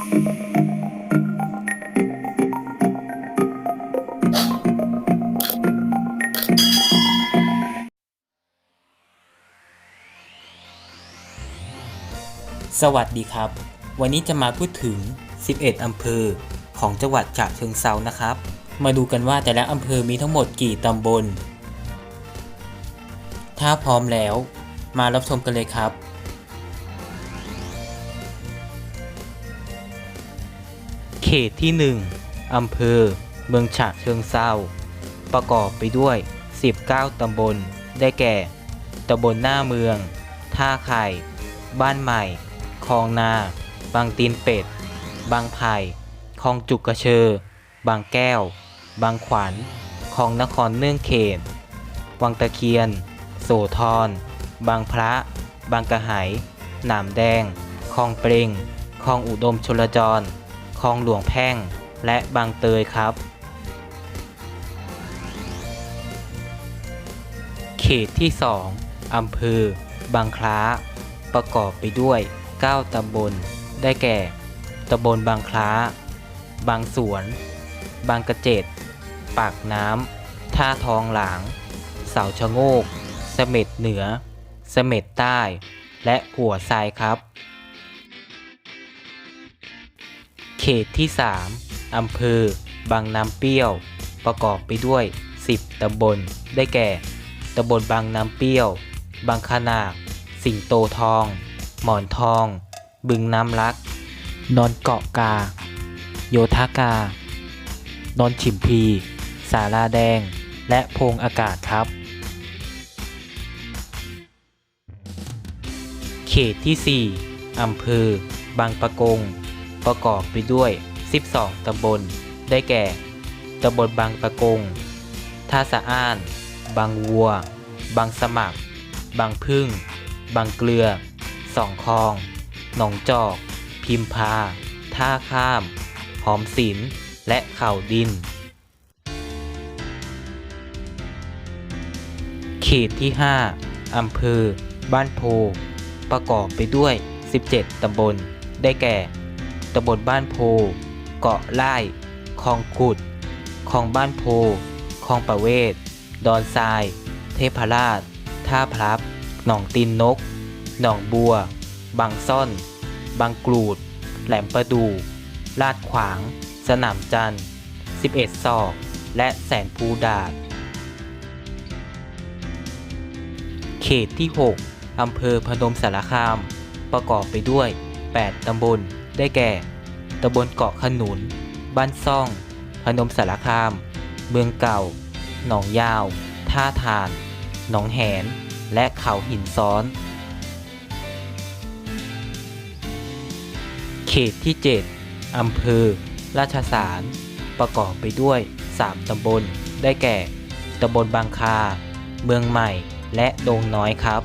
สวัสดีครับ วันนี้จะมาพูดถึง 11 อำเภอของจังหวัดฉะเชิงเซานะครับ มาดูกันว่าแต่ละอำเภอมีทั้งหมดกี่ตำบล ถ้าพร้อมแล้ว มารับชมกันเลยครับ เขตที่ 1 อำเภอ เมืองฉะเชิงเซาประกอบไปด้วย 19 ตำบล ได้แก่ ตำบลหน้าเมือง ท่าไข่ บ้านใหม่ คลองนา บางตีนเป็ด บางไผ่ คลองจุกกระเชอ บางแก้ว บางขวัญ คลองนครเนื่องเขต วังตะเคียน โสธร บางพระ บางกระหาย หนามแดง คลองเปรงคลองอุดมชลจร คลองหลวงแพ่ง และบางเตยครับ เขตที่ 2อำเภอ บางคล้า ประกอบไปด้วย 9 ตำบล ได้แก่ ตำบลบางคล้า บางสวน บางกระเจ็ด ปากน้ำ ท่าทองหลาง เสาชะโงก เสม็ดเหนือ เสม็ดใต้ และหัวทรายครับ ตที่ 3 อำเภอ บางน้ำเปรี้ยว ประกอบไปด้วย 10 ตำบล ได้แก่ ตำบลบางน้ำเปรี้ยว บางขนาดสิงโตทอง หมอนทอง บึงน้ำลัก นอนเกาะกา โยธากา นอนฉิมพี สาราแดง และโพงอากาศครับ เขตที่ 4 อำเภอ บางปะกง ประกอบไปด้วย 12 ตำบล ได้แก่ ตำบลบางปะกง ท่าสะอ้าน บางวัว บางสมัคร บางพึ่ง บางเกลือ สองคลอง หนองจอก พิมพา ท่าข้าม หอมศิลและเข่าดิน เขตที่ 5 อำเภอ บ้านโพ ประกอบไปด้วย 17 ตำบล ได้แก่ ตำบลบ้านโพ เกาะไล่คลองขุดคลองบ้านโพคลองประเวศ ดอนทราย เทพราช ท่าพลับ หนองตีนนก หนองบัว บางซ่อน บางกรูด แหลมประดู ลาดขวาง สนามจันทร์ 11 ศอก และแสนภูดาดเขตที่ 6 อำเภอพนมสารคาม ประกอบไปด้วย 8 ตำบล ได้แก่ตำบลเกาะขนุน บ้านซ่อง พนมสารคาม เมืองเก่า หนองยาว ท่าทาน หนองแหน และเขาหินซ้อน เขตที่ 7อำเภอ ราชสาร ประกอบไปด้วย 3 ตำบล ได้แก่ ตำบลบางคา เมืองใหม่ และดงน้อยครับ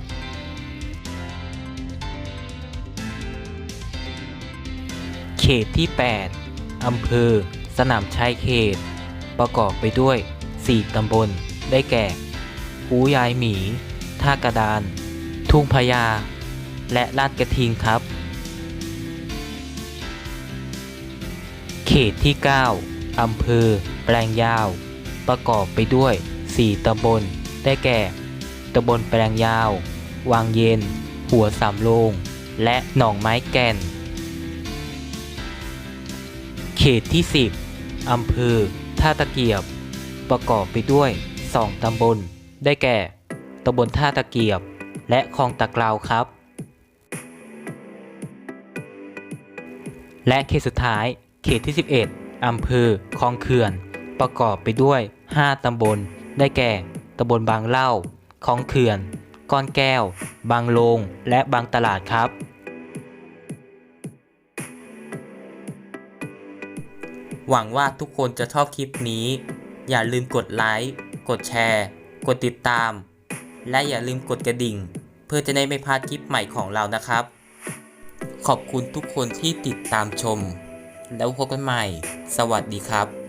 เขตที่ 8 อำเภอ สนามชัยเขต ประกอบไปด้วย 4 ตำบล ได้แก่หูยายหมี ท่ากระดาน ทุ่งพญา และลาดกระทิงครับ เขตที่ 9 อำเภอ แปลงยาว ประกอบไปด้วย 4 ตำบล ได้แก่ ตำบลแปลงยาววางเย็น หัวสามโลง และหนองไม้แก่น เขตที่ 10 อำเภอ ท่าตะเกียบ ประกอบไปด้วย 2 ตำบล ได้แก่ ตำบลท่าตะเกียบ และคลองตะกราวครับ และเขตสุดท้าย เขตที่ 11 อำเภอ คลองเขื่อน ประกอบไปด้วย 5 ตำบล ได้แก่ ตำบลบางเล่า คลองเขื่อน ก้อนแก้ว บางโลง และบางตลาดครับ หวังว่าทุกคนจะชอบคลิปนี้ อย่าลืมกดไลค์ กดแชร์ กดติดตาม และอย่าลืมกดกระดิ่ง เพื่อจะได้ไม่พลาดคลิปใหม่ของเรานะครับ ขอบคุณทุกคนที่ติดตามชม แล้วพบกันใหม่ สวัสดีครับ